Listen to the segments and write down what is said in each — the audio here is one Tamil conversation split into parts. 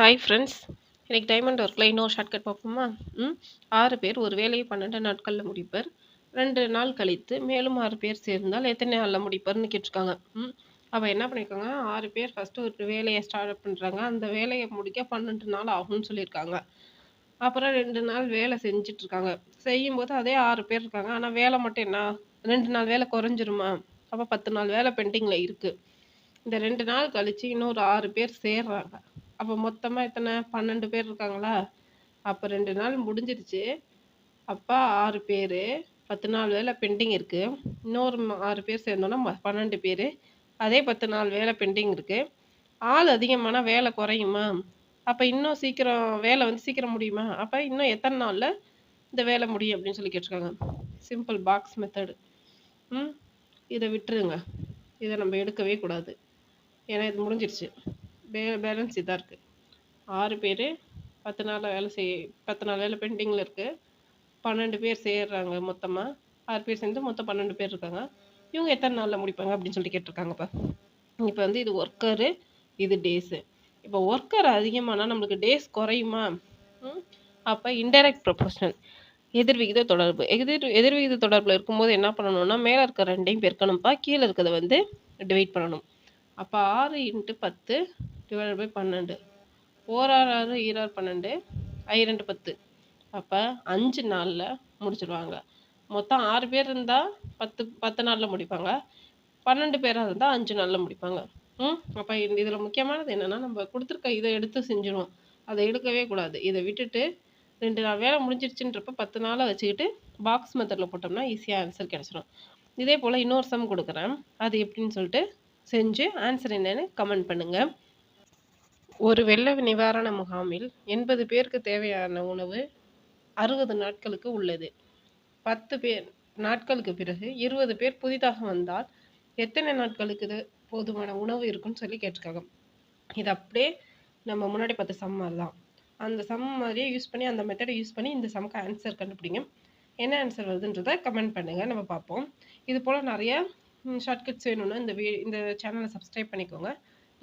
ஹாய் ஃப்ரெண்ட்ஸ் இன்றைக்கி டைமண்ட் ஒர்க்கில் இன்னொரு ஷார்ட்கட் பார்ப்போமா? ம் ஆறு பேர் ஒரு வேலையை பன்னெண்டு நாட்களில் முடிப்பர். ரெண்டு நாள் கழித்து மேலும் ஆறு பேர் சேர்ந்தால் எத்தனை நாளில் முடிப்பர்னு கேட்டிருக்காங்க. ம் அப்போ என்ன பண்ணியிருக்காங்க ஆறு பேர் ஃபஸ்ட்டு ஒரு வேலையை ஸ்டார்ட் பண்ணுறாங்க அந்த வேலையை முடிக்க பன்னெண்டு நாள் ஆகும்னு சொல்லியிருக்காங்க. அப்புறம் ரெண்டு நாள் வேலை செஞ்சிட்ருக்காங்க. செய்யும்போது அதே ஆறு பேர் இருக்காங்க. ஆனால் வேலை மட்டும் என்ன? ரெண்டு நாள் வேலை குறைஞ்சிருமா? அப்போ பத்து நாள் வேலை பெண்டிங்கில் இருக்குது இந்த ரெண்டு நாள் கழித்து இன்னொரு ஆறு பேர் சேர்றாங்க. அப்போ மொத்தமாக எத்தனை? பன்னெண்டு பேர் இருக்காங்களா? அப்போ ரெண்டு நாள் முடிஞ்சிருச்சு. அப்போ ஆறு பேர் பத்து நாள் வேலை பெண்டிங் இருக்குது இன்னொரு ஆறு பேர் சேர்ந்தோன்னா பன்னெண்டு பேர். அதே பத்து நாள் வேலை பெண்டிங் இருக்குது ஆள் அதிகமான வேலை குறையுமா? அப்போ இன்னும் சீக்கிரம் வேலை வந்து சீக்கிரம் முடியுமா? அப்போ இன்னும் எத்தனை நாளில் இந்த வேலை முடியும் அப்படின்னு சொல்லி கேட்டிருக்காங்க. சிம்பிள் பாக்ஸ் மெத்தடு ம்? இதை விட்டுருங்க. இதை நம்ம எடுக்கவே கூடாது. ஏன்னா இது முடிஞ்சிருச்சு. பே பேலன்ஸ் இதாக இருக்குது ஆறு பேர் பத்து நாளில் வேலை செய் பத்து நாள் வேலை பெண்டிங்கில் இருக்குது பன்னெண்டு பேர் சேர்றாங்க மொத்தமாக ஆறு பேர் சேர்ந்து மொத்தம் பன்னெண்டு பேர் இருக்காங்க. இவங்க எத்தனை நாளில் முடிப்பாங்க அப்படின்னு சொல்லிட்டு கேட்டிருக்காங்கப்பா. இப்போ வந்து இது ஒர்க்கரு இது டேஸு இப்போ ஒர்க்கர் அதிகமானால் நம்மளுக்கு டேஸ் குறையுமா? அப்போ இன்டைரக்ட் ப்ரொபோஷனல் எதிர்விகித தொடர்பு. எதிர் எதிர்விகித தொடர்பில் இருக்கும்போது என்ன பண்ணணும்னா மேலே இருக்க ரெண்டையும் பெருக்கணும்ப்பா. கீழே இருக்கிறத வந்து டிவைட் பண்ணணும். அப்போ ஆறு இன்ட்டு பத்து டிவைட் பை பன்னெண்டு ஓராறு ஆறு ஈராறு பன்னெண்டு ஐ ரெண்டு பத்து அப்போ அஞ்சு நாளில் முடிச்சிடுவாங்க மொத்தம் ஆறு பேர் இருந்தால் பத்து பத்து நாளில் முடிப்பாங்க பன்னெண்டு பேராக இருந்தால் அஞ்சு நாளில் முடிப்பாங்க ம் அப்போ இதில் முக்கியமானது என்னென்னா நம்ம கொடுத்துருக்க இதை எடுத்து செஞ்சிடுவோம் அதை எடுக்கவே கூடாது இதை விட்டுட்டு ரெண்டு நாள் வேலை முடிஞ்சிருச்சுன்றப்ப பத்து நாளை வச்சுக்கிட்டு பாக்ஸ் மெத்தடில் போட்டோம்னா ஈஸியாக ஆன்சர் கிடச்சிடும் இதே போல் இன்னொரு சம் கொடுக்குறேன் அது எப்படின்னு சொல்லிட்டு செஞ்சு ஆன்சர் என்னென்னு கமெண்ட் பண்ணுங்கள் ஒரு வெள்ள நிவாரண முகாமில் எண்பது பேருக்கு தேவையான உணவு அறுபது நாட்களுக்கு உள்ளது. பத்து பேர் நாட்களுக்கு பிறகு இருபது பேர் புதிதாக வந்தால் எத்தனை நாட்களுக்கு இது போதுமான உணவு இருக்குன்னு சொல்லி கேட்டிருக்காங்க. இது அப்படியே நம்ம முன்னாடி பார்த்த சம் மாதிரி தான். அந்த சம் மாதிரியே யூஸ் பண்ணி அந்த மெத்தடை யூஸ் பண்ணி இந்த சம்க்கு ஆன்சர் கண்டுபிடிங்க. என்ன ஆன்சர் வருதுன்றதை கமெண்ட் பண்ணுங்கள் நம்ம பார்ப்போம். இது போல் நிறைய ஷார்ட்கட்ஸ் வேணும்னா இந்த வீ இந்த சேனலை சப்ஸ்கிரைப் பண்ணிக்கோங்க.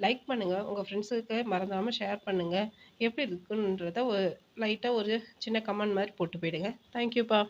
லைக் பண்ணுங்கள் உங்கள் ஃப்ரெண்ட்ஸுக்கு மறந்தாமல் ஷேர் பண்ணுங்கள் எப்படி இருக்குன்றத ஒரு லைட்டாக ஒரு சின்ன கமெண்ட் மாதிரி போட்டு போயிடுங்க. தேங்க்யூப்பா